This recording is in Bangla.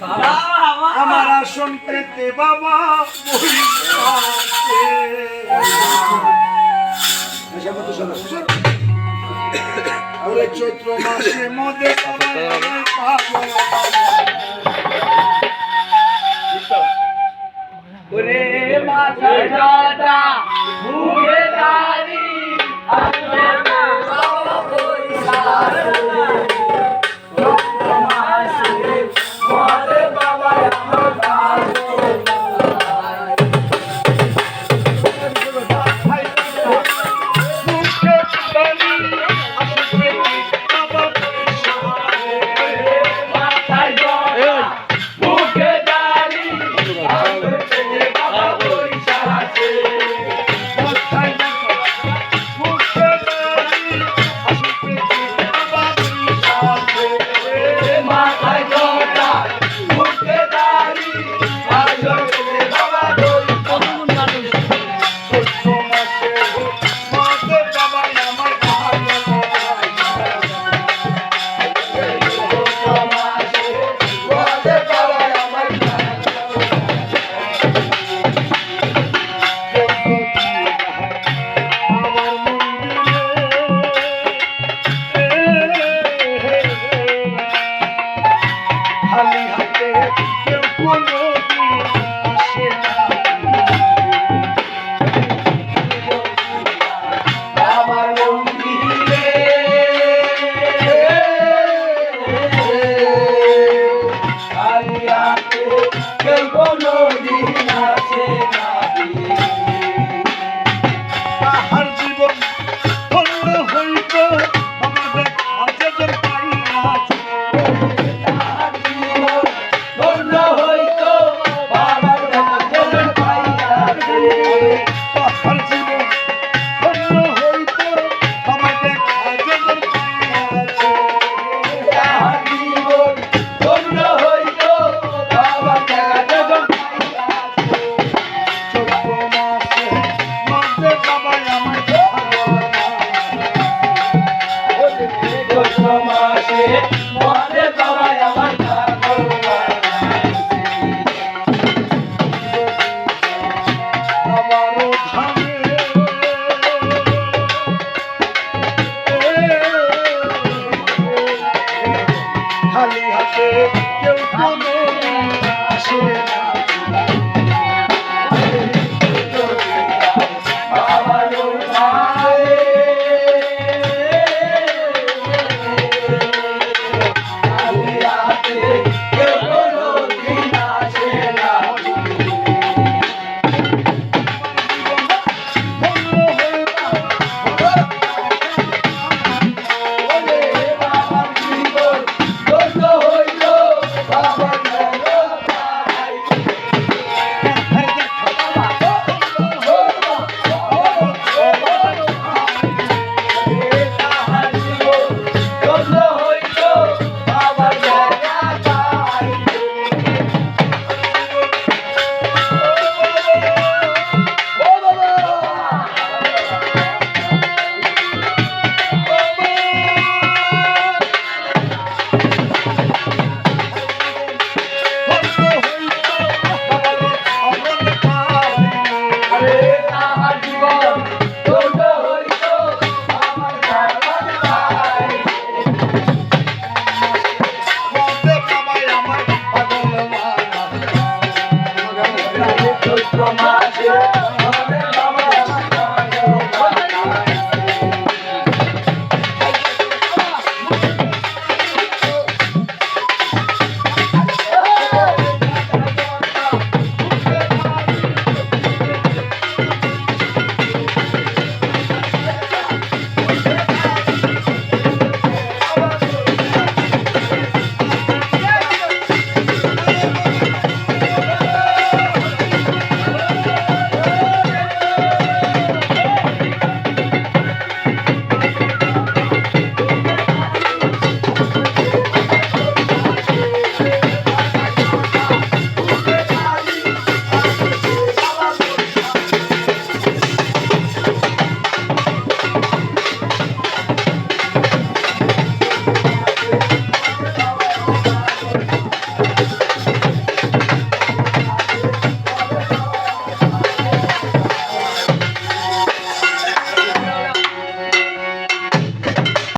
আমার আসন পেতে বাবা ওরে চৈত্র মাসে মধ্যে ওরে দাদা ভুলে দাঁড়ি আমার পয়সা কোনো মাসে Deus promete.